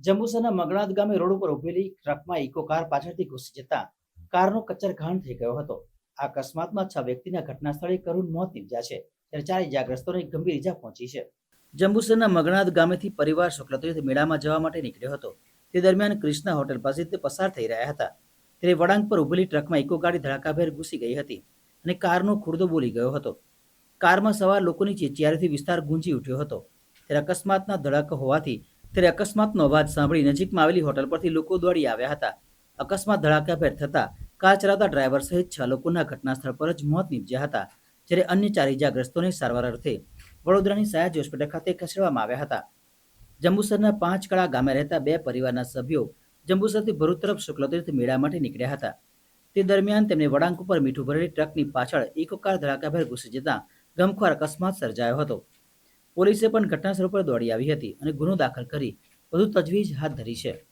જંબુસરના મગણાદ ગામે રોડ ઉપર ઉભેલી ટ્રકમાં ઇકો કાર પાછળથી ઘૂસી જતા કારનો કચરઘાણ થઈ ગયો હતો. આ અકસ્માતમાં છ વ્યક્તિના ઘટના સ્થળે કરુણ મોત નીપજ્યા છે. ત્યારે ચાર ઇજાગ્રસ્તોને ગંભીર ઇજા પહોંચી છે. જંબુસરના મગણાદ ગામેથી પરિવાર શુક્લતીર્થ મેળામાં જવા માટે નીકળ્યો હતો. તે દરમિયાન ક્રિષ્ના હોટેલ પાસે તે પસાર થઈ રહ્યા હતા. ત્યારે વળાંક પર ઉભેલી ટ્રકમાં ઇકો ગાડી ધડાકાભેર ઘૂસી ગઈ હતી અને કારનો ખુરદો બોલી ગયો હતો. કારમાં સવાર લોકોની ચેચિયારીથી વિસ્તાર ગુંજી ઉઠ્યો હતો. ત્યારે અકસ્માતના ધડાકો હોવાથી ત્યારે અકસ્માતનો અવાજ સાંભળી નજીકમાં આવેલી હોટલ પરથી લોકો દોડી આવ્યા હતા. અકસ્માત ધડાકાભેર થતા કાર ચલાવતા ડ્રાઈવર સહિત છ લોકોના ઘટના સ્થળ પર જ મોત નીપજ્યા હતા, જ્યારે અન્ય ચાર ઇજાગ્રસ્તોને સારવાર અર્થે વડોદરાની સયાજી હોસ્પિટલ ખાતે ખસેડવામાં આવ્યા હતા. જંબુસરના પાંચ કળા ગામે રહેતા બે પરિવારના સભ્યો જંબુસરથી ભરૂચ તરફ શુક્લતીર્થ મેળા માટે નીકળ્યા હતા. તે દરમિયાન તેમને વળાંક ઉપર મીઠું ભરેલી ટ્રકની પાછળ ઇકો કાર ધડાકાભેર ઘૂસી જતા ગમખ્વાર અકસ્માત સર્જાયો હતો. પોલીસે પણ ઘટનાસ્થળ પર દોડી આવી હતી અને ગુનો દાખલ કરી વધુ તજવીજ હાથ ધરી છે.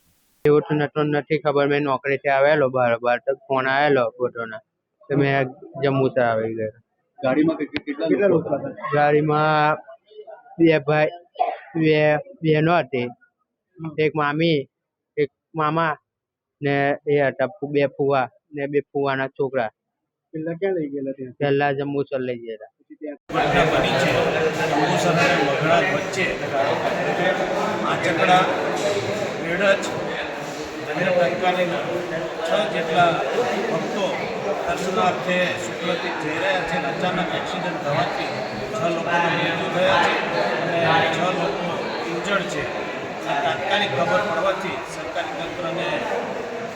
એવું તો નતો નથી ખબર મેં નોકરીથી આવેલો બરાબર તો ફોન આવેલો ફોટોના તો મેં જમ્મુ આવી ગયો. ગાડીમાં કે- કે- કેટલા લોકો હતા? ગાડીમાં બે ભાઈ બે બહેનો હતી. એક મામી એક મામા ને એ હતા બે ફુવા ને બે ફુવાના છોકરા. પેલા ક્યાં લઈ ગયેલા પહેલા જંબુસર લઈ ગયા જંબુસર અને વઘડા વચ્ચે આચકડા વેડજ અને તત્કાલીન છ. જેટલા ભક્તો દર્શનાર્થે શુક્લથી જઈ રહ્યા છે અને અચાનક એક્સિડન્ટ થવાથી છ. લોકોના મૃત્યુ થયા છે અને છ લોકો ઇન્જર્ડ છે તાત્કાલિક ખબર પડવાથી સરકારી તંત્રને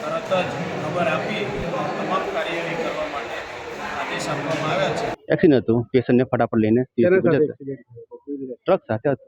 તરત જ ખબર આપી તમામ કાર્યવાહી કરવા માટે આદેશ આપવામાં આવે એક્સિડન્ટ હતું પેશન્ટને ફટાફટ લઈને? ટ્રક સાથે હતું.